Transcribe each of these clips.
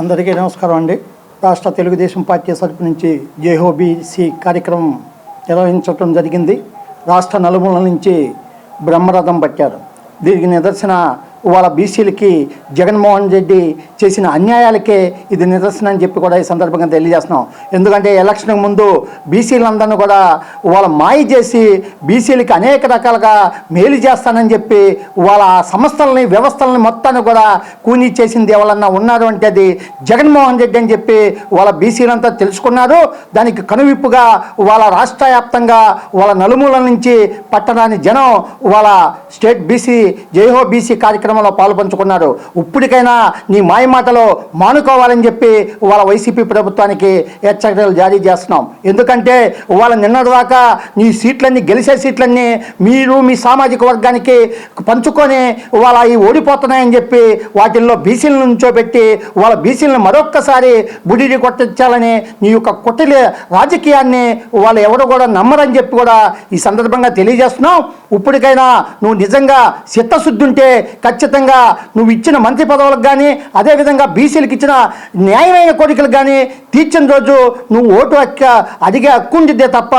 అందరికీ నమస్కారం అండి. రాష్ట్ర తెలుగుదేశం పార్టీ తరపు నుంచి జేహోబీసీ కార్యక్రమం నిర్వహించడం జరిగింది. రాష్ట్ర నలుమూలల నుంచి బ్రహ్మరథం పట్టారు. దీనికి నిదర్శన ఇవాళ బీసీలకి జగన్మోహన్ రెడ్డి చేసిన అన్యాయాలకే ఇది నిదర్శనం అని చెప్పి కూడా ఈ సందర్భంగా తెలియజేస్తున్నాం. ఎందుకంటే ఎలక్షన్ ముందు బీసీలందరినీ కూడా వాళ్ళ మాయ చేసి బీసీలకి అనేక రకాలుగా మేలు చేస్తానని చెప్పి వాళ్ళ సంస్థలని వ్యవస్థలని మొత్తాన్ని కూడా కూనీ చేసింది ఎవరన్నా ఉన్నారు అంటే అది జగన్మోహన్ రెడ్డి అని చెప్పి వాళ్ళ బీసీలంతా తెలుసుకున్నారు. దానికి కనువిప్పుగా వాళ్ళ రాష్ట్ర వ్యాప్తంగా వాళ్ళ నలుమూలల నుంచి పట్టణాన్ని జనం వాళ్ళ స్టేట్ బీసీ జైహో బీసీ కార్యక్రమంలో పాల్పంచుకున్నారు ఇప్పటికైనా నీ మాయ మాటలో మానుకోవాలని చెప్పి వాళ్ళ వైసీపీ ప్రభుత్వానికి హెచ్చరికలు జారీ చేస్తున్నాం. ఎందుకంటే వాళ్ళ నిన్నటిదాకా నీ సీట్లన్నీ గెలిచే సీట్లన్నీ మీరు మీ సామాజిక వర్గానికి పంచుకొని వాళ్ళ అవి ఓడిపోతున్నాయని చెప్పి వాటిల్లో బీసీలను నుంచోబెట్టి వాళ్ళ బీసీలను మరొక్కసారి బుడిడి కొట్టించాలని నీ యొక్క కుటిల రాజకీయాన్ని వాళ్ళు ఎవరు కూడా నమ్మరని చెప్పి కూడా ఈ సందర్భంగా తెలియజేస్తున్నాం. ఇప్పటికైనా నువ్వు నిజంగా చిత్తశుద్ధి ఉంటే ఖచ్చితంగా నువ్వు ఇచ్చిన మంత్రి పదవులకు కానీ అదేవిధంగా బీసీలకు ఇచ్చిన న్యాయమైన కోరికలకు కానీ తీర్చిన రోజు నువ్వు ఓటు హక్క అడిగే హక్కు ఉండిద్దే తప్ప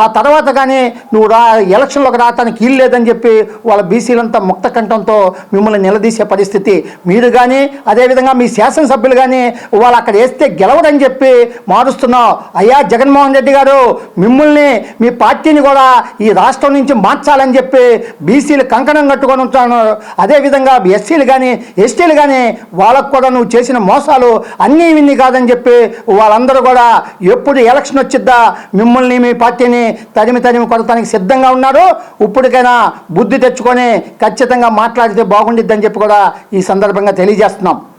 ఆ తర్వాత కానీ నువ్వు రా ఎలక్షన్లోకి రావటానికి వీలు లేదని చెప్పి వాళ్ళ బీసీలంతా ముక్త కంఠంతో మిమ్మల్ని నిలదీసే పరిస్థితి మీరు కానీ అదేవిధంగా మీ శాసనసభ్యులు కానీ వాళ్ళు అక్కడ వేస్తే గెలవడని చెప్పి మారుస్తున్నావు. అయ్యా జగన్మోహన్ రెడ్డి గారు మిమ్మల్ని మీ పార్టీని కూడా ఈ రాష్ట్రం నుంచి మార్చాలని చెప్పి బీసీలు కంకణం కట్టుకొని ఉంటాను. అదేవిధంగా ఎస్సీలు కానీ ఎస్టీలు కానీ వాళ్ళకు కూడా నువ్వు చేసిన మోసాలు అన్నీ ఇన్ని కాదని చెప్పి వాళ్ళందరూ కూడా ఎప్పుడు ఎలక్షన్ వచ్చిద్దా మిమ్మల్ని మీ పార్టీని తరిమి తరిమి కొడతానికి సిద్ధంగా ఉన్నారు ఇప్పటికైనా బుద్ధి తెచ్చుకొని ఖచ్చితంగా మాట్లాడితే బాగుండిద్దని చెప్పి కూడా ఈ సందర్భంగా తెలియజేస్తున్నాం.